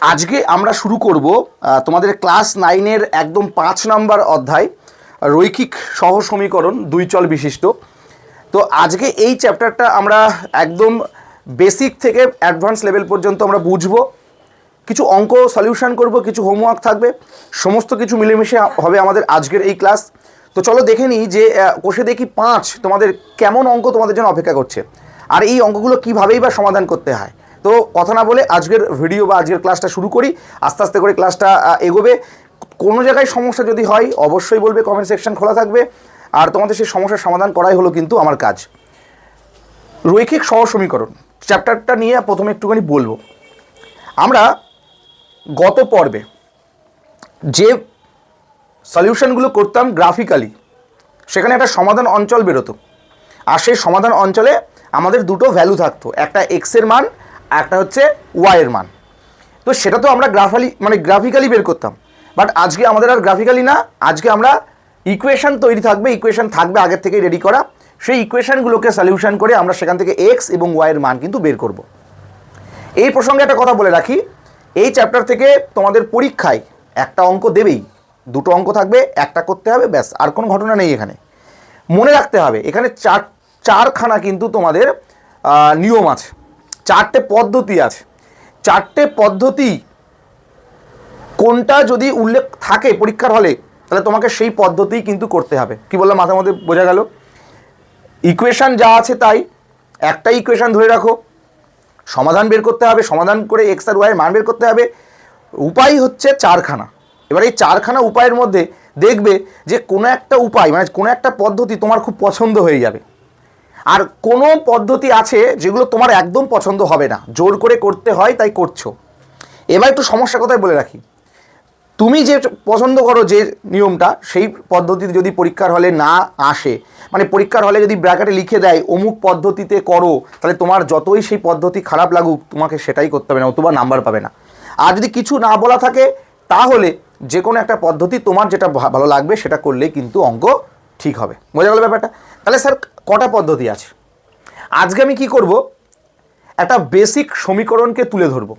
আজকে আমরা শুরু করব তোমাদের ক্লাস নাইনের একদম পাঁচ নাম্বার অধ্যায়, রৈখিক সহ সমীকরণ দুই চল বিশিষ্ট। তো আজকে এই চ্যাপ্টারটা আমরা একদম বেসিক থেকে অ্যাডভান্স লেভেল পর্যন্ত আমরা বুঝব। কিছু অঙ্ক সলিউশন করব, কিছু হোমওয়ার্ক থাকবে, সমস্ত কিছু মিলেমিশে হবে আমাদের আজকের এই ক্লাস তো চলো দেখে নিই যে কোষে দেখি পাঁচ তোমাদের কেমন অঙ্ক তোমাদের জন্য অপেক্ষা করছে। আর এই অঙ্কগুলো কীভাবেই বা সমাধান করতে হয়। তো কথা না বলে আজকের ভিডিও বা আজকের ক্লাসটা শুরু করি। আস্তে আস্তে করে ক্লাসটা এগোবে। কোনো জায়গায় সমস্যা যদি হয়, অবশ্যই বলবে কমেন্ট সেকশন খোলা থাকবে। আর তোমাদের সেই সমস্যার সমাধান করাই হলো কিন্তু আমার কাজ। রৈখিক সহ সমীকরণ চ্যাপ্টারটা নিয়ে প্রথমে একটুখানি বলব। আমরা গত পর্বে যে সলিউশনগুলো করতাম গ্রাফিক্যালি সেখানে একটা সমাধান অঞ্চল বেরোতো। আর সেই সমাধান অঞ্চলে আমাদের দুটো ভ্যালু থাকতো। একটা এক্সের মান একটা হচ্ছে ওয়াইয়ের মান। তো সেটা তো আমরা গ্রাফালি মানে গ্রাফিক্যালি বের করতাম। বাট আজকে আমাদের আর গ্রাফিক্যালি না, আজকে আমরা ইকুয়েশন তৈরি থাকবে ইকুয়েশান থাকবে আগের থেকেই রেডি করা। সেই ইকুয়েশনগুলোকে সলিউশন করে আমরা সেখান থেকে এক্স এবং ওয়াইয়ের মান কিন্তু বের করব। এই প্রসঙ্গে একটা কথা বলে রাখি, এই চ্যাপ্টার থেকে তোমাদের পরীক্ষায় একটা অঙ্ক দেবেই। দুটো অঙ্ক থাকবে, একটা করতে হবে, ব্যাস, আর কোনো ঘটনা নেই এখানে। মনে রাখতে হবে, এখানে চার, চারখানা কিন্তু তোমাদের নিয়ম আছে। চারটে পদ্ধতি আছে। চারটে পদ্ধতি কোনটা যদি উল্লেখ থাকে পরীক্ষার হলে, তাহলে তোমাকে সেই পদ্ধতিই কিন্তু করতে হবে। কি বললাম? মাথার মধ্যে বোঝা গেল? ইকুয়েশান যা আছে তাই একটা ইকুয়েশান ধরে রাখো। সমাধান বের করতে হবে, সমাধান করে এক্স আর ওয়াই মান বের করতে হবে। উপায় হচ্ছে চারখানা। এবার এই চারখানা উপায়ের মধ্যে দেখবে যে কোনো একটা উপায় মানে কোনো একটা পদ্ধতি তোমার খুব পছন্দ হয়ে যাবে। আর কোনো পদ্ধতি আছে যেগুলো তোমার একদম পছন্দ হবে না। জোর করে করতে হয়, তাই করছ। এবার একটু সমস্যা কথাই বলে রাখি। তুমি যে পছন্দ করো যে নিয়মটা, সেই পদ্ধতি যদি পরীক্ষার হলে না আসে মানে পরীক্ষার হলে যদি ব্র্যাকেটে লিখে দেয়, অমুক পদ্ধতিতে করো, তাহলে তোমার যতই সেই পদ্ধতি খারাপ লাগুক, তোমাকে সেটাই করতে হবে না, অথবা নাম্বার পাবে না। আর যদি কিছু না বলা থাকে, তাহলে যে কোনো একটা পদ্ধতি তোমার যেটা ভালো লাগবে, সেটা করলেই কিন্তু অঙ্ক ঠিক হবে। বোঝা গেল ব্যাপারটা? তাহলে স্যার কটা পদ্ধতি আছে? আজকে আমি কি করব? একটা বেসিক সমীকরণকে তুলে ধরবো।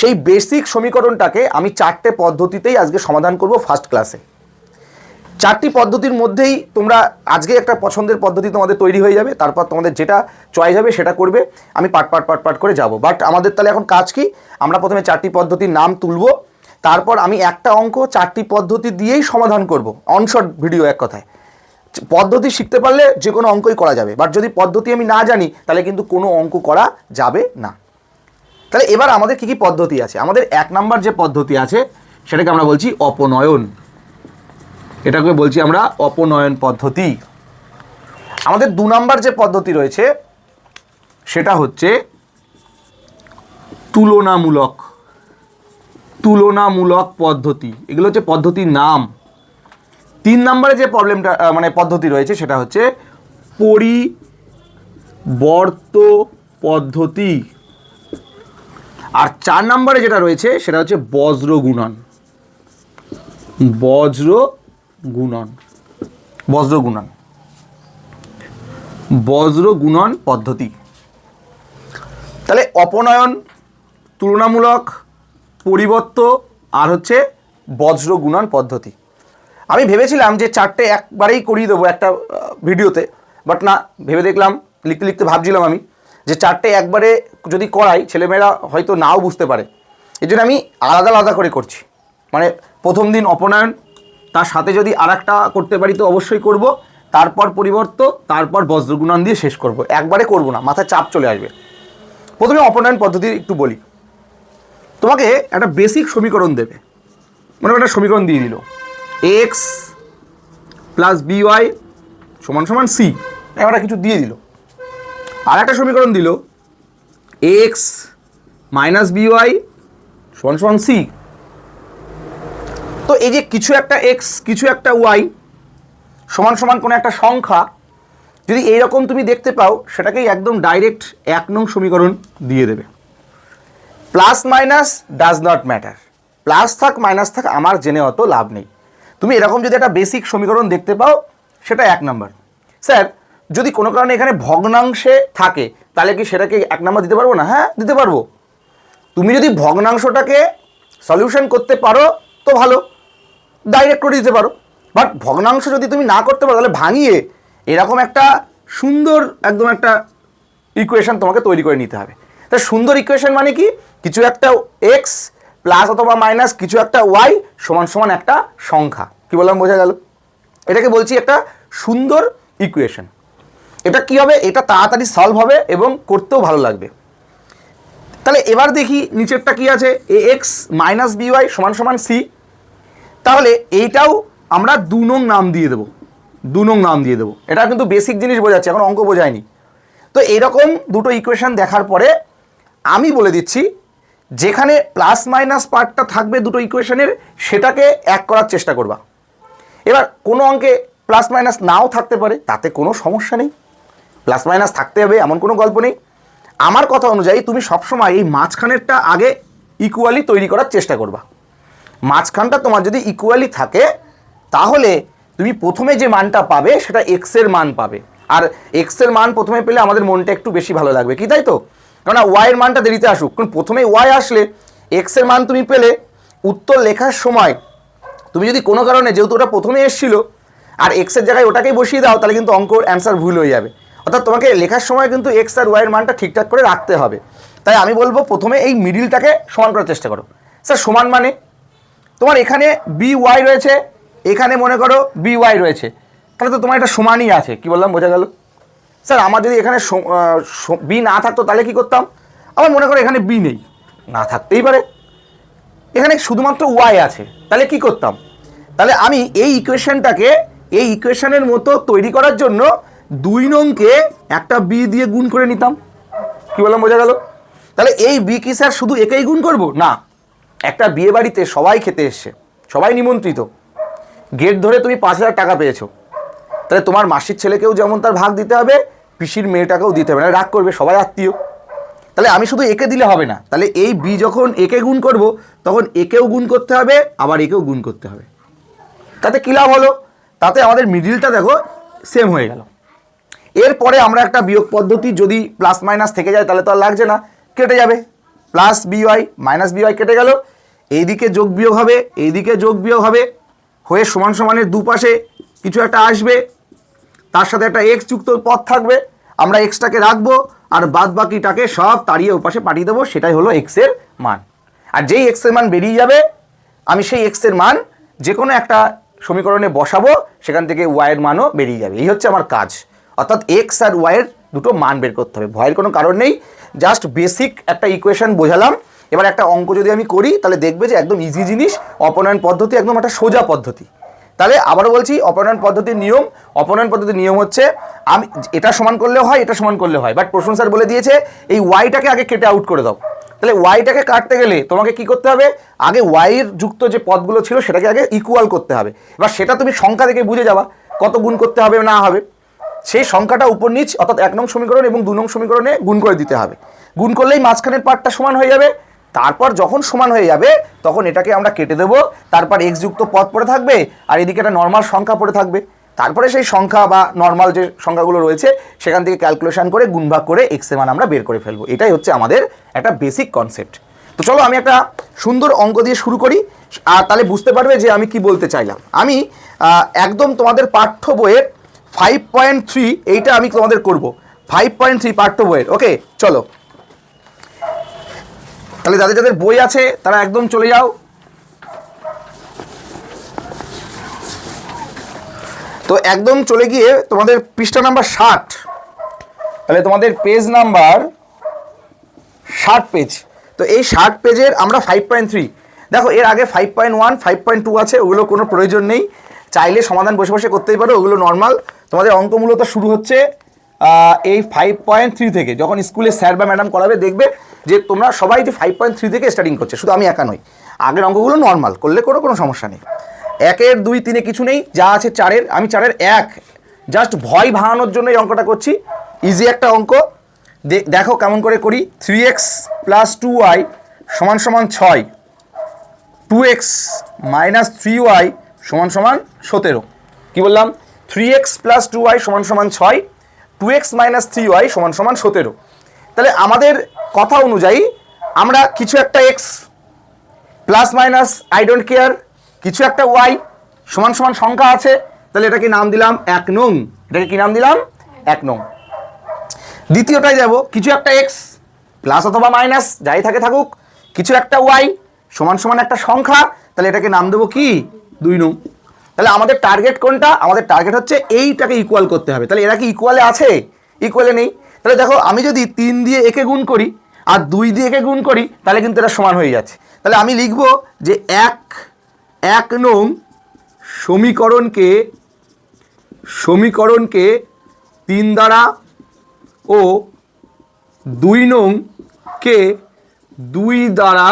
সেই বেসিক সমীকরণটাকে আমি চারটে পদ্ধতিতেই আজকে সমাধান করব ফার্স্ট ক্লাসে চারটি পদ্ধতির মধ্যেই তোমরা আজকে একটা পছন্দের পদ্ধতি তোমাদের তৈরি হয়ে যাবে, তারপর তোমাদের যেটা চয়েস হবে সেটা করবে। আমি পাট পাট পাট পাট করে যাব। বাট আমাদের তাহলে এখন কাজ কি? আমরা প্রথমে চারটি পদ্ধতির নাম তুলব, তারপর আমি একটা অঙ্ক চারটি পদ্ধতি দিয়েই সমাধান করব। অনশর্ট ভিডিও এক কথায়। পদ্ধতি শিখতে পারলে যে কোনো অঙ্কই করা যাবে। বাট যদি পদ্ধতি আমি না জানি, তাহলে কিন্তু কোনো অঙ্ক করা যাবে না। তাহলে এবার আমাদের কী কী পদ্ধতি আছে? আমাদের এক নাম্বার যে পদ্ধতি আছে, সেটাকে আমরা বলছি অপনয়ন। এটাকে বলছি আমরা অপনয়ন পদ্ধতি। আমাদের দু নাম্বার যে পদ্ধতি রয়েছে, সেটা হচ্ছে তুলনামূলক। তুলনামূলক পদ্ধতি। এগুলো হচ্ছে পদ্ধতির নাম। তিন নম্বরে যে প্রবলেমটা মানে পদ্ধতি রয়েছে সেটা হচ্ছে পরিবর্ত পদ্ধতি। আর চার নম্বরে যেটা রয়েছে সেটা হচ্ছে বজ্র গুণন। বজ্র গুণন। বজ্র গুণন। বজ্র গুণন পদ্ধতি। তাহলে অপনয়ন তুলনামূলক পরিবর্ত আর হচ্ছে বজ্র গুণন পদ্ধতি। আমি ভেবেছিলাম যে চারটে একবারেই করিয়ে দেবো একটা ভিডিওতে বাট না, ভেবে দেখলাম, লিখতে লিখতে ভাবছিলাম আমি যে চারটে একবারে যদি করাই, ছেলেমেয়েরা হয়তো নাও বুঝতে পারে। এই জন্য আমি আলাদা আলাদা করে করছি। মানে প্রথম দিন অপনয়ন, তার সাথে যদি আর করতে পারি তো অবশ্যই করব, তারপর পরিবর্ত, তারপর বজ্রগুণন দিয়ে শেষ করব। একবারে করব না, মাথায় চাপ চলে আসবে। প্রথমে অপনয়ন পদ্ধতি একটু বলি। তোমাকে একটা বেসিক সমীকরণ দেবে। মানে একটা সমীকরণ দিয়ে দিল। এক্স প্লাস বিওয়াই সমান সমান সি একটা কিছু দিয়ে দিল। আর একটা সমীকরণ দিল। এক্স মাইনাস বিওয়াই সমান সমান সি তো এই যে কিছু একটা এক্স কিছু একটা ওয়াই সমান সমান কোনো একটা সংখ্যা, যদি এইরকম তুমি দেখতে পাও, সেটাকেই একদম ডাইরেক্ট এক নং সমীকরণ দিয়ে দেবে। Plus minus does not matter plus থাক মাইনাস থাক, আমার জেনে অত লাভ নেই। তুমি এরকম যদি একটা বেসিক সমীকরণ দেখতে পাও, সেটা এক নাম্বার স্যার, যদি কোনো কারণে এখানে ভগ্নাংশে থাকে, তাহলে কি সেটাকে এক নাম্বার দিতে পারব না? হ্যাঁ দিতে পারব। তুমি যদি ভগ্নাংশটাকে সলিউশন করতে পারো, তো ভালো। ডাইরেক্ট করে দিতে পারো। বাট ভগ্নাংশ যদি তুমি না করতে পারো, তাহলে ভাঙিয়ে এরকম একটা সুন্দর একদম একটা ইকুয়েশান তোমাকে তৈরি করে নিতে হবে। তা সুন্দর ইকুয়েশান মানে কি? কিছু একটা এক্স প্লাস অথবা মাইনাস কিছু একটা ওয়াই সমান সমান একটা সংখ্যা। কি বললাম, বোঝা গেল? এটাকে বলছি একটা সুন্দর ইকুয়েশন এটা কি হবে? এটা তাড়াতাড়ি সলভ হবে এবং করতেও ভালো লাগবে। তাহলে এবার দেখি নিচেরটা কি আছে? এ এক্স মাইনাস বিওয়াই সমান সমান সি তাহলে এইটাও আমরা দু নং নাম দিয়ে দেবো। দু নং নাম দিয়ে দেবো। এটা কিন্তু বেসিক জিনিস বোঝাচ্ছে, এখন অঙ্ক বোঝায়নি। তো এরকম দুটো ইকুয়েশান দেখার পরে আমি বলে দিচ্ছি যেখানে প্লাস মাইনাস পার্টটা থাকবে দুটো ইকুয়েশনের সেটাকে এক করার চেষ্টা করবা। এবার কোনো অঙ্কে প্লাস মাইনাস নাও থাকতে পারে, তাতে কোনো সমস্যা নেই। প্লাস মাইনাস থাকতে হবে, এমন কোনো গল্প নেই। আমার কথা অনুযায়ী তুমি সবসময় এই মাঝখানেরটা আগে ইকুয়ালি তৈরি করার চেষ্টা করবা। মাঝখানটা তোমার যদি ইকুয়ালি থাকে, তাহলে তুমি প্রথমে যে মানটা পাবে, সেটা এক্সের মান পাবে। আর এক্সের মান প্রথমে পেলে আমাদের মনটা একটু বেশি ভালো লাগবে, কি তাই তো? কেননা ওয়াই এর মানটা দেরিতে আসুক। কারণ প্রথমে ওয়াই আসলে এক্সের মান তুমি পেলে, উত্তর লেখার সময় তুমি যদি কোনো কারণে, যেহেতু ওটা প্রথমে এসেছিল, আর এক্সের জায়গায় ওটাকেই বসিয়ে দাও, তাহলে কিন্তু অঙ্কর অ্যান্সার ভুল হয়ে যাবে। অর্থাৎ তোমাকে লেখার সময় কিন্তু এক্স আর ওয়াইয়ের মানটা ঠিকঠাক করে রাখতে হবে। তাই আমি বলব প্রথমে এই মিডিলটাকে সমান করার চেষ্টা করো। স্যার, সমান মানে? তোমার এখানে বি ওয়াই রয়েছে, এখানে মনে করো বি ওয়াই রয়েছে। তাহলে তো তোমার এটা সমানই আছে। কি বললাম, বোঝা গেল? স্যার, আমার যদি এখানে বি না থাকতো তাহলে কি করতাম? আমার মনে করো এখানে বি নেই। না থাকতেই পারে। এখানে শুধুমাত্র ওয়াই আছে। তাহলে কি করতাম? তাহলে আমি এই ইকুয়েশনটাকে, এই ইকুয়েশনের মতো তৈরি করার জন্য দুই নংকে একটা বি দিয়ে গুণ করে নিতাম। কি বললাম, বোঝা গেল? তাহলে এই বি কি স্যার, শুধু একেই গুণ করব? না। একটা বিয়ে বাড়িতে সবাই খেতে এসছে। সবাই নিমন্ত্রিত। গেট ধরে তুমি পাঁচ হাজার টাকা পেয়েছ। তাহলে তোমার মাসির ছেলেকেও যেমন তার ভাগ দিতে হবে পিসির মেয়েটাকেও দিতে হবে, না রাগ করবে, সবাই আত্মীয়। তাহলে আমি শুধু একে দিলে হবে না, তাহলে এই বি যখন একে গুণ করব, তখন একেও গুণ করতে হবে, আবার একেও গুণ করতে হবে। তাতে কী লাভ হলো? তাতে আমাদের মিডিলটা দেখো সেম হয়ে গেল। এরপরে আমরা একটা বিয়োগ পদ্ধতি, যদি প্লাস মাইনাস থেকে যায়, তাহলে তো আর লাগছে না, কেটে যাবে। প্লাস বিওয়াই মাইনাস বিওয়াই কেটে গেল, এইদিকে যোগ বিয়োগ হবে, এইদিকে যোগ বিয়োগ হবে, হয়ে সমান সমানের দুপাশে কিছু একটা আসবে তার সাথে একটা এক্স যুক্ত পথ থাকবে। আমরা এক্সটাকে রাখব আর বাদ বাকিটাকে সব তাড়িয়ে ওপাশে পাঠিয়ে দেবো। সেটাই হলো এক্সের মান। আর যেই এক্সের মান বেরিয়ে যাবে, আমি সেই এক্সের মান যে কোনো একটা সমীকরণে বসাবো, সেখান থেকে ওয়াইয়ের মানও বেরিয়ে যাবে। এই হচ্ছে আমার কাজ। অর্থাৎ এক্স আর ওয়াইয়ের দুটো মান বের করতে হবে। ভয়ের কোনো কারণ নেই। জাস্ট বেসিক একটা ইকুয়েশন বোঝালাম। এবার একটা অঙ্ক যদি আমি করি, তাহলে দেখবে যে একদম ইজি জিনিস। অপনয়ন পদ্ধতি একদম একটা সোজা পদ্ধতি। তাহলে আবারও বলছি অপনয়ন পদ্ধতির নিয়ম। অপনয়ন পদ্ধতির নিয়ম হচ্ছে, আমি, এটা সমান করলেও হয়, এটা সমান করলে হয়। বাট প্রশ্ন স্যার বলে দিয়েছে, এই ওয়াইটাকে আগে কেটে আউট করে দাও। তাহলে ওয়াইটাকে কাটতে গেলে তোমাকে কি করতে হবে? আগে ওয়াইয়ের যুক্ত যে পদগুলো ছিল, সেটাকে আগে ইকুয়াল করতে হবে। এবার সেটা তুমি সংখ্যা থেকে বুঝে যাবা, কত গুণ করতে হবে না হবে। সেই সংখ্যাটা উপর নিচ, অর্থাৎ এক নং সমীকরণ এবং দু নং সমীকরণে গুণ করে দিতে হবে। গুণ করলেই মাঝখানের পার্টটা সমান হয়ে যাবে। তারপর যখন সমান হয়ে যাবে, তখন এটাকে আমরা কেটে দেবো। তারপর এক্স যুক্ত পদ পড়ে থাকবে আর এদিকে একটা নর্মাল সংখ্যা পড়ে থাকবে। তারপরে সেই সংখ্যা বা নর্মাল যে সংখ্যাগুলো রয়েছে, সেখান থেকে ক্যালকুলেশন করে গুণভাগ করে এক্সের মান আমরা বের করে ফেলব। এটাই হচ্ছে আমাদের একটা বেসিক কনসেপ্ট তো চলো আমি একটা সুন্দর অঙ্ক দিয়ে শুরু করি। আর তাহলে বুঝতে পারবে যে আমি কি বলতে চাইলাম। আমি একদম তোমাদের পাঠ্য বইয়ের ফাইভ পয়েন্ট থ্রি এইটা আমি তোমাদের করব। ফাইভ পয়েন্ট থ্রি পাঠ্য বইয়ের। ওকে চলো। তাহলে যাদের যাদের বই আছে, তারা একদম চলে যাও। তো একদম চলে গিয়ে তোমাদের পৃষ্ঠা নাম্বার ষাট। তাহলে তোমাদের পেজ নাম্বার ষাট পেজ তো এই ষাট পেজের আমরা ফাইভ পয়েন্ট থ্রি দেখো, এর আগে five point one five point two আছে, ওগুলো কোনো প্রয়োজন নেই। চাইলে সমাধান বসে বসে করতেই পারো, ওগুলো নর্মাল তোমাদের অঙ্ক মূলত শুরু হচ্ছে এই ফাইভ পয়েন্ট থ্রি থেকে যখন স্কুলে স্যার বা ম্যাডাম করাবে, দেখবে যে তোমরা সবাই যে ফাইভ পয়েন্ট থ্রি থেকে স্টার্টিং করছে, শুধু আমি একা নই। আগের অঙ্কগুলো নর্মাল করলে করো কোনো সমস্যা নেই। একের, দুই, তিনে কিছু নেই, যা আছে চারের, আমি চারের এক। জাস্ট ভয় ভাঙানোর জন্য এই অঙ্কটা করছি। ইজি একটা অঙ্ক। দেখো কেমন করে করি। Three X plus two Y সমান সমান ছয়। Two X minus three Y সমান সমান সতেরো। কী বললাম? Three X plus two Y সমান সমান ছয়। Two X minus three Y সমান সমান সতেরো। তাহলে আমাদের কথা অনুযায়ী আমরা কিছু একটা X plus minus I don't care কিছু একটা ওয়াই সমান সমান সংখ্যা আছে, তাহলে এটাকে নাম দিলাম এক নং। এটাকে কি নাম দিলাম? এক নং। দ্বিতীয়টায় যাব, কিছু একটা এক্স প্লাস অথবা মাইনাস যাই থাকে থাকুক, কিছু একটা ওয়াই সমান সমান একটা সংখ্যা, তাহলে এটাকে নাম দেবো কি? দুই নং। তাহলে আমাদের টার্গেট কোনটা? আমাদের টার্গেট হচ্ছে এইটাকে ইকুয়াল করতে হবে। তাহলে এরা কি ইকুয়ালে আছে? ইকুয়ালে নেই। তাহলে দেখো, আমি যদি তিন দিয়ে একে গুণ করি আর দুই দিয়ে একে গুণ করি, তাহলে কিন্তু এটা সমান হয়ে যাচ্ছে। তাহলে আমি লিখব যে এক এক নং সমীকরণকে সমীকরণকে তিন দ্বারা ও দুই নংকে দুই দ্বারা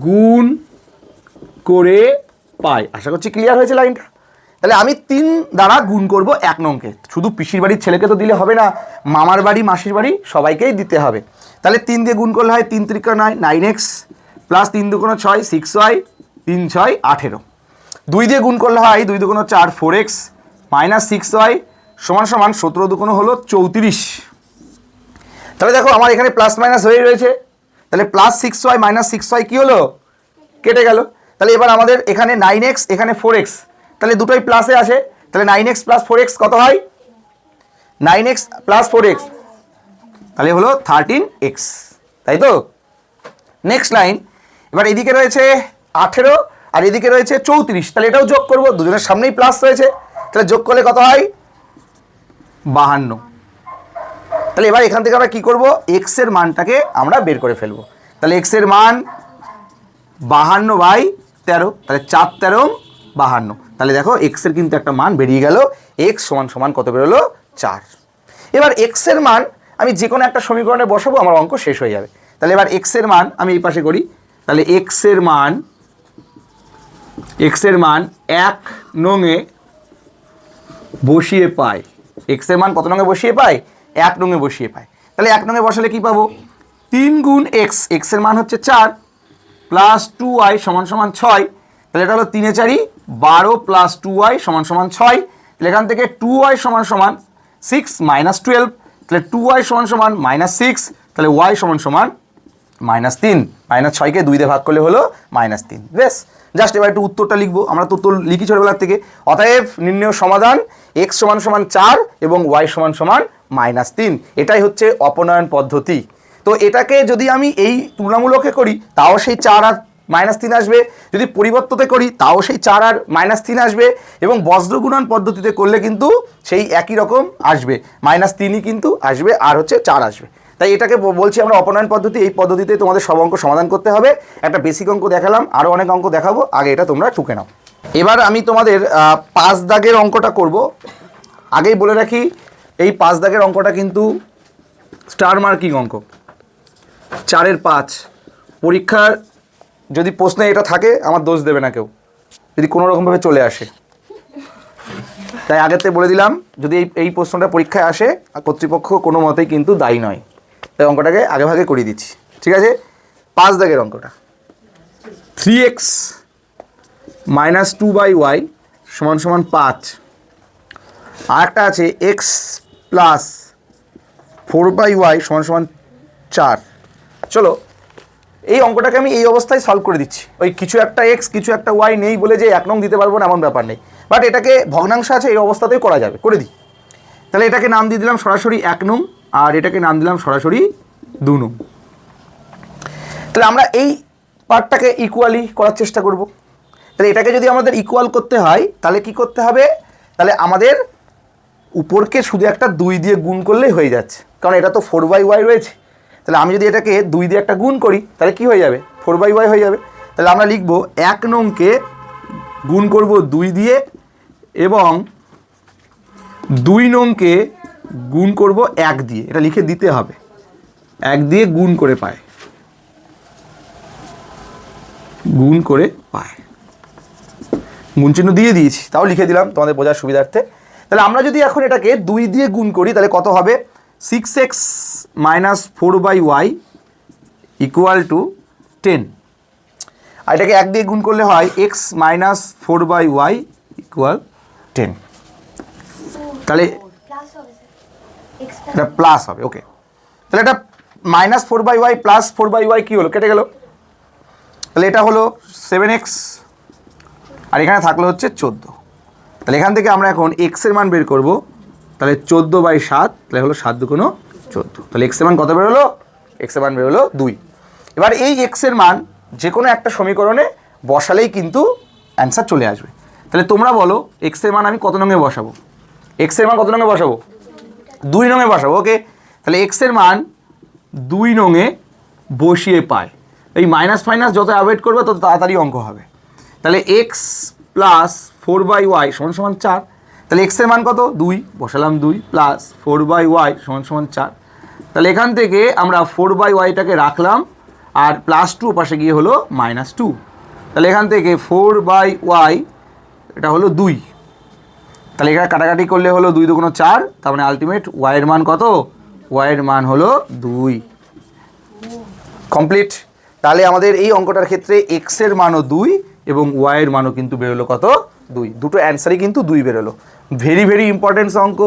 গুণ করে পাই। আশা করছি ক্লিয়ার হয়েছে লাইনটা তাহলে আমি তিন দ্বারা গুণ করব এক নংকে। শুধু পিসির বাড়ির ছেলেকে তো দিলে হবে না, মামার বাড়ি, মাসির বাড়ি সবাইকেই দিতে হবে। তাহলে তিন দিয়ে গুণ করলে হয় তিন ত্রিকা নয় নাইন এক্স প্লাস তিন দুগুণ ছয় সিক্স ওয়াই তিন ছয়, আঠেরো। দুই দিয়ে গুণ করলে হয় দুই দুগুণ চার four X minus six Y সমান সমান সতেরো দুগুণ হলো চৌত্রিশ। তাহলে দেখো আমার এখানে প্লাস মাইনাস হয়ে রয়েছে। তাহলে plus six Y minus six Y কী হলো? কেটে গেল। তাহলে এবার আমাদের এখানে নাইন এক্স এখানে ফোর এক্স তাহলে দুটোই প্লাসে আসে তাহলে nine X plus four X কত হয়? Nine X plus four X তাহলে হলো থার্টিন এক্স তাই তো? নেক্সট লাইন এবার এদিকে রয়েছে আঠেরো, আর এদিকে রয়েছে চৌত্রিশ, তাহলে এটাও যোগ করব, দুজনের সামনেই প্লাস রয়েছে, তাহলে যোগ করলে কত হয়? বাহান্ন। তাহলে এবার এখান থেকে আমরা কী করব? এক্সের মানটাকে আমরা বের করে ফেলব। তাহলে এক্সের মান বাহান্ন বাই তেরো, তাহলে চার তেরো বাহান্ন। তাহলে দেখো এক্সের কিন্তু একটা মান বেরিয়ে গেল এক্স সমান সমান কত বেরোলো? চার। এবার এক্সের মান আমি যে কোনো একটা সমীকরণে বসাবো, আমার অঙ্ক শেষ হয়ে যাবে। তাহলে এবার এক্সের মান আমি এই পাশে করি। তাহলে এক্সের মান এক্সের মান এক নঙে বসিয়ে পাই। এক্সের মান কত নঙে বসিয়ে পাই? এক নঙে বসিয়ে পাই। তাহলে এক নঙে বসালে কি পাবো? তিন গুণ এক্স এক্সের মান হচ্ছে চার। প্লাস টু ওয়াই সমান সমান ছয়, তাহলে এটা হলো তিনে চারি, বারো প্লাস টু ওয়াই সমান সমান ছয়, তাহলে এখান থেকে টু ওয়াই সমান সমান সিক্স মাইনাস টুয়েলভ তাহলে টু ওয়াই সমান সমান মাইনাস সিক্স তাহলে ওয়াই সমান সমান মাইনাস তিন মাইনাস ছয়কে দুই দিয়ে ভাগ করলে হলো মাইনাস তিন। বেশ জাস্ট এবার একটু উত্তরটা লিখব, আমরা তো উত্তর লিখি ছোটবেলার থেকে। অতএব নির্ণয় সমাধান এক্স সমান সমান চার এবং ওয়াই সমান সমান মাইনাস তিন, এটাই হচ্ছে অপনয়ন পদ্ধতি। তো এটাকে যদি আমি এই তুলনামূলকে করি, তাও সেই চার আর মাইনাস তিন আসবে। যদি পরিবর্ততে করি, তাও সেই চার আর মাইনাস তিন আসবে এবং বজ্রগুণন পদ্ধতিতে করলে কিন্তু সেই একই রকম আসবে। মাইনাস তিনই কিন্তু আসবে আর হচ্ছে চার আসবে। তাই এটাকে বলছি আমরা অপনয়ন পদ্ধতি, এই পদ্ধতিতে তোমাদের সব অঙ্ক সমাধান করতে হবে। একটা বেসিক অঙ্ক দেখালাম আরও অনেক অঙ্ক দেখাবো, আগে এটা তোমরা টুকে নাও। এবার আমি তোমাদের পাঁচ দাগের অঙ্কটা করব। আগেই বলে রাখি, এই পাঁচ দাগের অঙ্কটা কিন্তু স্টার মার্কিং অঙ্ক। চারের পাঁচ। পরীক্ষার যদি প্রশ্নে এটা থাকে, আমার দোষ দেবে না কেউ। যদি কোনো রকমভাবে চলে আসে। তাই আগেতে বলে দিলাম, যদি এই এই প্রশ্নটা পরীক্ষায় আসে কর্তৃপক্ষ কোনো মতেই কিন্তু দায়ী নয়। তাই অঙ্কটাকে আগে ভাগে করিয়ে দিচ্ছি। ঠিক আছে? পাঁচ দাগের অঙ্কটা। Three X minus two by Y সমান সমান পাঁচ। আর একটা আছে X plus four by Y সমান সমান চার। চলো, এই অঙ্কটাকে আমি এই অবস্থায় সলভ করে দিচ্ছি। ওই কিছু একটা এক্স কিছু একটা ওয়াই নেই বলে যে এক নং দিতে পারব না, এমন ব্যাপার নেই। বাট এটাকে ভগ্নাংশ আছে, এই অবস্থাতেই করা যাবে, করে দিই। তাহলে এটাকে নাম দিয়ে দিলাম সরাসরি এক নং, আর এটাকে নাম দিলাম সরাসরি দু নং। তাহলে আমরা এই পার্টটাকে ইকুয়ালি করার চেষ্টা করব। তাহলে এটাকে যদি আমাদের ইকুয়াল করতে হয়, তাহলে কি করতে হবে? তাহলে আমাদের উপরকে শুধু একটা দুই দিয়ে গুণ করলেই হয়ে যাচ্ছে। কারণ এটা তো ফোর বাই ওয়াই রয়েছে। তাহলে আমি যদি এটাকে দুই দিয়ে একটা গুণ করি, তাহলে কি হয়ে যাবে? ফোর বাই ওয়াই হয়ে যাবে। তাহলে আমরা লিখব এক নংকে গুণ করব দুই দিয়ে এবং দুই নংকে গুণ করব এক দিয়ে। এটা লিখে দিতে হবে। এক দিয়ে গুণ করে পায়। গুণ করে পায়। গুণ চিহ্ন দিয়ে দিয়েছি, তাও লিখে দিলাম তোমাদের বোঝার সুবিধার্থে। তাহলে আমরা যদি এখন এটাকে দুই দিয়ে গুণ করি, তাহলে কত হবে? Six X minus four by Y equal to ten আর এটাকে এক দিয়ে গুণ করলে হয় X minus four by Y equal ten তাহলে এটা প্লাস হবে ওকে তাহলে এটা minus four by Y plus four by Y কী হলো? কেটে গেল। তাহলে এটা হলো সেভেন এক্স আর এখানে থাকল হচ্ছে চোদ্দ। তাহলে এখান থেকে আমরা এখন এক্সের মান বের করব। তাহলে চোদ্দ বাই সাত, তাহলে হলো সাত দুকোনো চোদ্দ। তাহলে এক্সের মান কত বেরোলো? এক্সের মান বেরোলো দুই। এবার এই এক্সের মান যে কোনো একটা সমীকরণে বসালেই কিন্তু অ্যান্সার চলে আসবে। তাহলে তোমরা বলো এক্সের মান আমি কত নঙে বসাবো? এক্সের মান কত নঙে বসাবো? দুই নঙে বসাবো ওকে তাহলে এক্সের মান দুই নঙে বসিয়ে পায়। এই মাইনাস ফাইনাস যত অ্যাভয়েড করবে, তত তাড়াতাড়ি অঙ্ক হবে। তাহলে X plus four by Y সমান সমান চার তাহলে এক্সের মান কত? দুই। বসালাম দুই প্লাস ফোর বাই ওয়াই সমান সমান চার। তাহলে এখান থেকে আমরা ফোর বাই ওয়াইটাকে রাখলাম আর প্লাস টু পাশে গিয়ে হলো মাইনাস টু তাহলে এখান থেকে ফোর বাই ওয়াই এটা হলো দুই। তাহলে এখানে কাটাকাটি করলে হলো দুই দুগুণ চার, তার মানে আলটিমেট ওয়াইয়ের মান কত? ওয়াইয়ের মান হলো দুই। কমপ্লিট তাহলে আমাদের এই অঙ্কটার ক্ষেত্রে এক্সের মানও দুই এবং ওয়াইয়ের মানও কিন্তু বেরোলো কত? দুই। দুটো অ্যান্সারই কিন্তু দুই বেরোলো। ভেরি ভেরি ইম্পর্টেন্স অঙ্ক।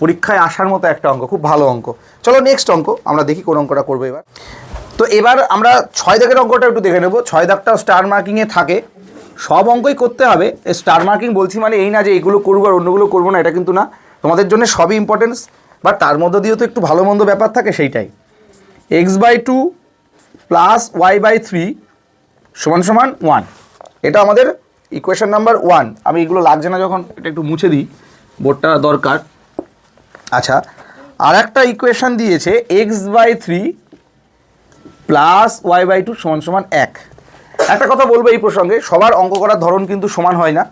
পরীক্ষায় আসার মতো একটা অঙ্ক, খুব ভালো অঙ্ক। চলো নেক্সট অঙ্ক, আমরা দেখি কোন অঙ্কটা করব এবার। তো এবার আমরা ছয় দাগের অঙ্কটা একটু দেখে নেব। ছয় দাগটাও স্টার মার্কিংয়ে থাকে। সব অঙ্কই করতে হবে। স্টার মার্কিং বলছি মানে এই না যে এগুলো করব আর অন্যগুলো করব না, এটা কিন্তু না। তোমাদের জন্য সবই ইম্পর্টেন্স বা তার মধ্যে দিয়েও তো একটু ভালো মন্দ ব্যাপার থাকে সেইটাই। X by two plus Y by three সমান সমান ওয়ান এটা আমাদের ইকুয়েশন নাম্বার ওয়ান আমি এগুলো লাগছে না যখন, এটা একটু মুছে দিই, বোর্ডটা দরকার। আচ্ছা আর একটা ইকুয়েশন দিয়েছে X by three plus Y by two সমান সমান এক। একটা কথা বলব এই প্রসঙ্গে, সবার অঙ্ক করার ধরন কিন্তু সমান হয় না।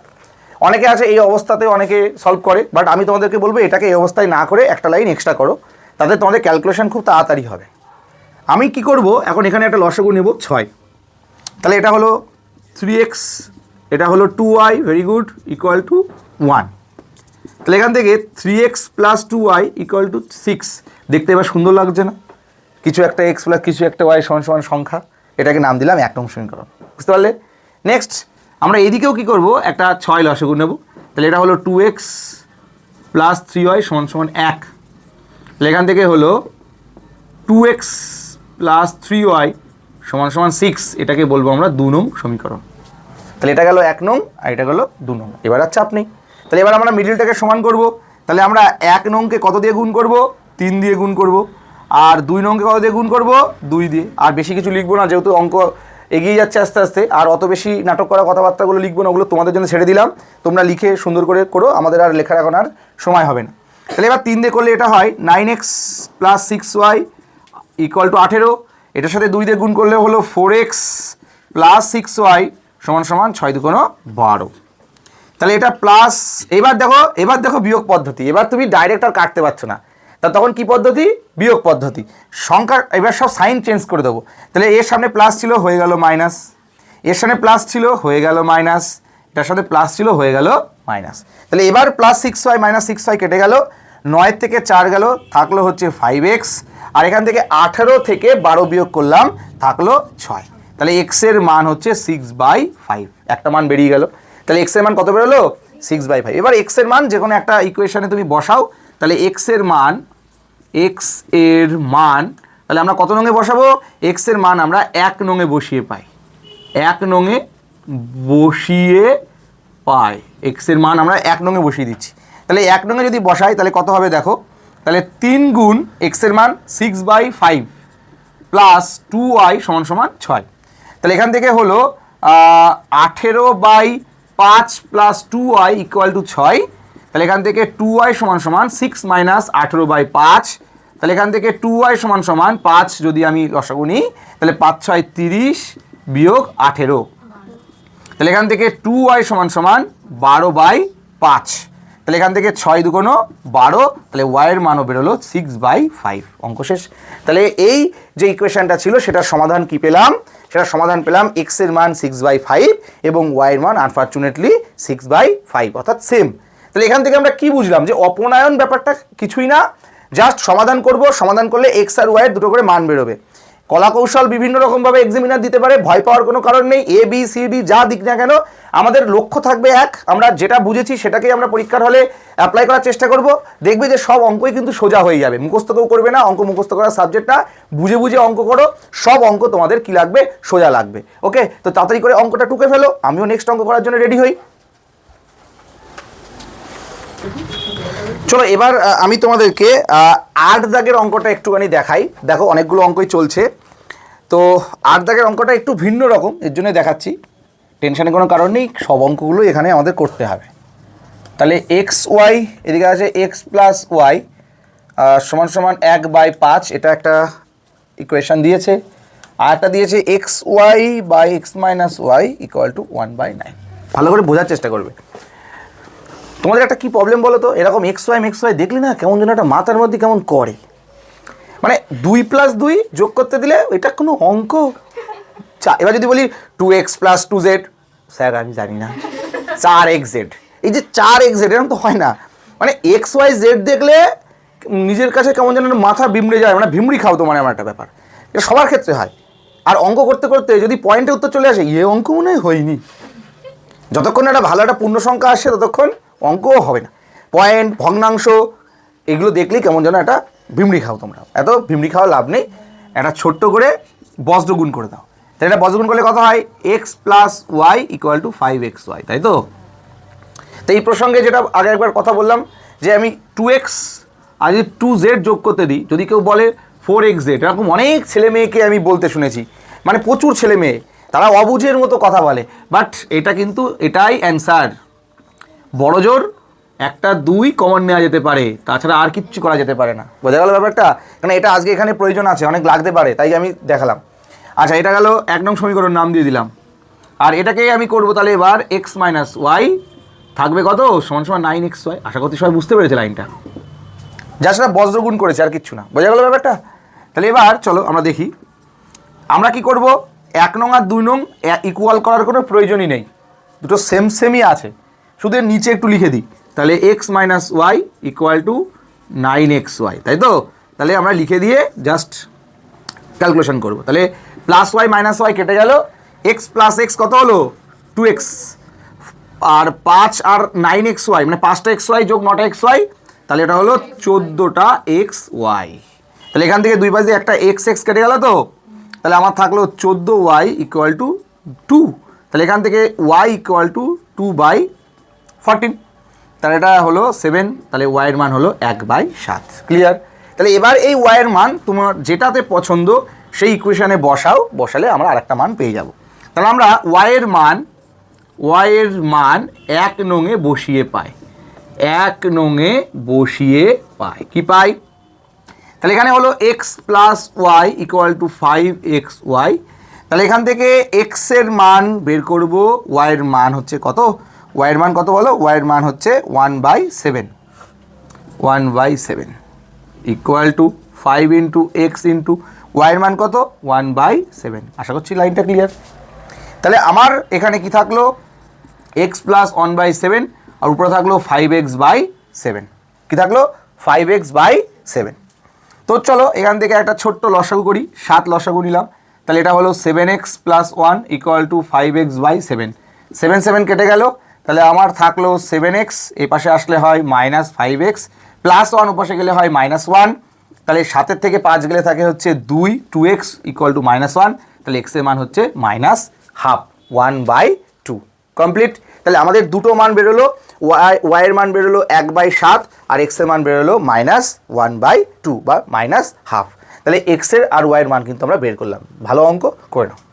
অনেকে আছে এই অবস্থাতে অনেকে সলভ করে বাট আমি তোমাদেরকে বলব এটাকে এই অবস্থায় না করে একটা লাইন এক্সট্রা করো, তাতে তোমাদের ক্যালকুলেশন খুব তাড়াতাড়ি হবে। আমি কি করব? এখন এখানে একটা লসগু নেব, ছয়। তাহলে এটা হলো থ্রি এক্স এটা হলো two Y very good equal to one তাহলে এখান থেকে three X plus two Y equal to six দেখতে এবার সুন্দর লাগছে না? কিছু একটা এক্স প্লাস কিছু একটা ওয়াই সমান সমান সংখ্যা। এটাকে নাম দিলাম এক নং সমীকরণ। বুঝতে পারলে? নেক্সট আমরা এদিকেও কী করব? একটা ছয় লসগু নেব। তাহলে এটা হলো two X plus three Y সমান সমান এক। তাহলে এখান থেকে হলো two X plus three Y সমান সমান সিক্স এটাকে বলব আমরা দু নং সমীকরণ। তাহলে এটা গেল এক নং আর এটা গেলো দু নং। এবার চাপ নেই তাহলে এবার আমরা মিডিলটাকে সমান করব। তাহলে আমরা এক নংকে কত দিয়ে গুণ করব? তিন দিয়ে গুণ করব। আর দুই নংকে কত দিয়ে গুণ করব? দুই দিয়ে। আর বেশি কিছু লিখব না, যেহেতু অঙ্ক এগিয়ে যাচ্ছে আস্তে আস্তে, আর অত বেশি নাটক করা কথাবার্তাগুলো লিখব না, ওগুলো তোমাদের জন্য ছেড়ে দিলাম। তোমরা লিখে সুন্দর করে করো, আমাদের আর লেখার এখন আর সময় হবে না। তাহলে এবার তিন দিয়ে করলে এটা হয় nine X plus six Y equal to আঠেরো। এটার সাথে দুই দিয়ে গুণ করলে হলো four X plus six Y সমান সমান ছয় দুকোনো বারো। তাহলে এটা প্লাস এবার দেখো এবার দেখো বিয়োগ পদ্ধতি। এবার তুমি ডাইরেক্ট আর কাটতে পারছ না। তা তখন কি পদ্ধতি? বিয়োগ পদ্ধতি। সংখ্যা, এবার সব সাইন চেঞ্জ করে দেবো। তাহলে এর সামনে প্লাস ছিল, হয়ে গেল মাইনাস এর সামনে প্লাস ছিল, হয়ে গেল মাইনাস এটার সাথে প্লাস ছিল, হয়ে গেল মাইনাস তাহলে এবার plus six Y minus six Y কেটে গেল। নয়ের থেকে চার গেল, থাকল হচ্ছে ফাইভ এক্স আর এখান থেকে আঠেরো থেকে বারো বিয়োগ করলাম, থাকল ছয়। তাহলে এক্সের মান হচ্ছে সিক্স বাই ফাইভ একটা মান বেরিয়ে গেল। তাহলে এক্সের মান কত বেরোলো? সিক্স বাই ফাইভ এবার এক্সের মান যে কোনো একটা ইকুয়েশনে তুমি বসাও, তাহলে এক্সের মান এক্সের মান, তাহলে আমরা কত নঙে বসাবো? এক্সের মান আমরা এক নঙে বসিয়ে পাই। এক নঙে বসিয়ে পাই। এক্সের মান আমরা এক নঙে বসিয়ে দিচ্ছি। তাহলে এক নঙে যদি বসাই, তাহলে কত হবে দেখো? তাহলে তিন গুণ এক্সের মান six by five plus two Y সমান সমান ছয়। তাহলে এখান থেকে হলো আঠেরো বাই পাঁচ plus two Y equal to ছয়। তাহলে এখান থেকে টু ওয়াই সমান সমান সিক্স মাইনাস আঠেরো বাই পাঁচ। তাহলে এখান থেকে টু ওয়াই সমান সমান পাঁচ যদি আমি লসাগু তাহলে পাঁচ, ছয়, তিরিশ বিয়োগ আঠেরো। তাহলে এখান থেকে টু ওয়াই সমান সমান বারো বাই পাঁচ। তাহলে এখান থেকে ছয় দুকোনো বারো, তাহলে ওয়াইয়ের মানও বেরোলো সিক্স বাই ফাইভ অঙ্ক শেষ। তাহলে এই যে ইকুয়েশানটা ছিল, সেটার সমাধান কি পেলাম? সেটার সমাধান পেলাম এক্সের মান সিক্স বাই ফাইভ এবং ওয়াইয়ের মান আনফর্চুনেটলি সিক্স বাই ফাইভ অর্থাৎ সেম তাহলে এখান থেকে আমরা কি বুঝলাম? যে অপনায়ন ব্যাপারটা কিছুই না জাস্ট সমাধান করব, সমাধান করলে এক্স আর ওয়াইয়ের দুটো করে মান বেরোবে। কলা কৌশল বিভিন্ন রকমভাবে এক্সামিনার দিতে পারে, ভয় পাওয়ার কোনো কারণ নেই এ বি সি ডি যা দিক না কেন, আমাদের লক্ষ্য থাকবে এক, আমরা যেটা বুঝেছি সেটাকেই আমরা পরীক্ষার হলে অ্যাপ্লাই করার চেষ্টা করব। দেখবে যে সব অঙ্কই কিন্তু সোজা হয়ে যাবে, মুখস্থ কেউ করবে না, অঙ্ক মুখস্থ করার সাবজেক্টটা বুঝে বুঝে অঙ্ক করো, সব অঙ্ক তোমাদের কি লাগবে? সোজা লাগবে ওকে তো তাড়াতাড়ি করে অঙ্কটা টুকে ফেলো, আমিও নেক্সট অঙ্ক করার জন্য রেডি হই। চলো এবার আমি তোমাদেরকে আট দাগের অঙ্কটা একটুখানি দেখাই। দেখো, অনেকগুলো অঙ্কই চলছে। তো আট দাগের অঙ্কটা একটু ভিন্ন রকম, এর জন্য দেখাচ্ছি। টেনশনের কোনো কারণ নেই, সব অঙ্কগুলো এখানে আমাদের করতে হবে। তাহলে এক্স ওয়াই এদিকে আছে এক্স প্লাস ওয়াই সমান সমান এক বাই পাঁচ, এটা একটা ইকুয়েশন দিয়েছে। আর একটা দিয়েছে X Y by X minus Y equal to one by nine ভালো করে বোঝার চেষ্টা করবে। তোমাদের একটা কী প্রবলেম বলো তো? এরকম এক্স ওয়াই এক্স ওয়াই দেখলে না কেমন যেন একটা মাথার মধ্যে কেমন করে। মানে দুই প্লাস দুই যোগ করতে দিলে এটা কোনো অঙ্ক। চা, এবার যদি বলি two X plus two Z sir, আমি জানি না। চার এক্স জেড এই যে চার এক্স জেড এরকম তো হয় না। মানে এক্স ওয়াই জেড দেখলে নিজের কাছে কেমন যেন মাথা বিমড়ে যায় মানে ভিমড়ি খাও তো মানে আমার একটা ব্যাপার। এটা সবার ক্ষেত্রে হয়। আর অঙ্ক করতে করতে যদি পয়েন্টে উত্তর চলে আসে ইয়ে অঙ্ক মনে হয়নি। যতক্ষণ একটা ভালো একটা পূর্ণ সংখ্যা আসছে ততক্ষণ অঙ্কও হবে না। পয়েন্ট ভগ্নাংশ, এগুলো দেখলেই কেমন যেন একটা ভিমড়ি খাও তোমরা। এত ভিমড়ি খাওয়া লাভ নেই। একটা ছোট্ট করে বজ্রগুণ করে দাও। তাহলে এটা বজ্রগুণ করলে কত হয়? X plus Y equal to five X Y তাই তো? তো এই প্রসঙ্গে যেটা আগে একবার কথা বললাম, যে আমি টু এক্স আর যদি টু জেড যোগ করতে দিই, যদি কেউ বলে ফোর এক্স জেড এরকম অনেক ছেলে মেয়েকে আমি বলতে শুনেছি। মানে প্রচুর ছেলে মেয়ে। তারা অবুঝের মতো কথা বলে। বাট এটা কিন্তু এটাই অ্যান্সার বড় জোর একটা দুই কমন নেওয়া যেতে পারে। তাছাড়া আর কিচ্ছু করা যেতে পারে না। বোঝা গেল ব্যাপারটা? কারণ এটা আজকে এখানে প্রয়োজন আছে, অনেক লাগতে পারে, তাই আমি দেখালাম। আচ্ছা এটা গেল এক নং সমীকরণ নাম দিয়ে দিলাম। আর এটাকেই আমি করব তাহলে এবার এক্স মাইনাস ওয়াই থাকবে কত? সমান সমান নাইন এক্স ওয়াই আশা করছি সবাই বুঝতে পেরেছে লাইনটা। যা সেটা বজ্রগুণ করেছে, আর কিচ্ছু না। বোঝা গেল ব্যাপারটা? তাহলে এবার চলো আমরা দেখি। আমরা কি করব? এক নং আর দুই নং ইকুয়াল করার কোনো প্রয়োজনই নেই। দুটো সেম সেমই আছে। শুধু নিচে একটু লিখে দিই। তাহলে X minus Y equal to nine X Y তাই তো? তাহলে আমরা লিখে দিয়ে জাস্ট ক্যালকুলেশন করব। তাহলে প্লাস ওয়াই মাইনাস ওয়াই কেটে গেল এক্স প্লাস এক্স কত হলো? টু এক্স আর পাঁচ আর নাইন এক্স ওয়াই মানে পাঁচটা এক্স ওয়াই যোগ নটা এক্স ওয়াই তাহলে এটা হলো চোদ্দোটা এক্স ওয়াই তাহলে এখান থেকে দুই পাশ একটা এক্স এক্স কেটে গেল তো? তাহলে আমার থাকল চোদ্দ ওয়াই ইকুয়াল টু টু তাহলে এখান থেকে Y equal to two by fourteen তাহলে এটা হলো সেভেন তাহলে ওয়াইয়ের মান হলো এক বাই সাত। ক্লিয়ার তাহলে এবার এই ওয়াইয়ের মান তোমার যেটাতে পছন্দ, সেই ইকুয়েশানে বসাও, বসালে আমরা আরেকটা মান পেয়ে যাব। তাহলে আমরা ওয়াইয়ের মান ওয়াইয়ের মান এক নঙে বসিয়ে পাই। এক নঙে বসিয়ে পাই। কি পাই? তাহলে এখানে হলো X plus Y equal to five X Y তাহলে এখান থেকে এক্সের মান বের করব ওয়াইয়ের মান হচ্ছে কত? ওয়াইয়ের মান কত বলো? ওয়াইয়ের মান হচ্ছে one by seven one by seven equal to five into X into ওয়াইয়ের মান কত? ওয়ান বাই সেভেন আশা করছি লাইনটা ক্লিয়ার তাহলে আমার এখানে কি থাকল? X plus one by seven আর উপরে থাকল ফাইভ এক্স বাই সেভেন কী থাকল? ফাইভ এক্স বাই সেভেন তো চলো, এখান থেকে একটা ছোট্ট লসাগু করি। সাত লসাগু নিলাম। তাহলে এটা হলো seven X plus one equal to five X by seven seven seven কেটে গেল। তাহলে আমার থাকল সেভেন এক্স এই পাশে আসলে হয় minus five X plus one ওপাশে গেলে হয় মাইনাস ওয়ান তাহলে সাতের থেকে পাঁচ গেলে থাকে হচ্ছে দুই two X equal to minus one তাহলে এক্সের মান হচ্ছে minus half one by two complete তাহলে আমাদের দুটো মান বেরোলো ওয়াই ওয়াইয়ের মান বেরোলো এক বাই সাত, আর এক্সের মান বেরোলো মাইনাস ওয়ান বাই টু বা মাইনাস হাফ তাহলে এক্সের আর ওয়াইয়ের মান কিন্তু আমরা বের করলাম। ভালো অঙ্ক, করে নাও।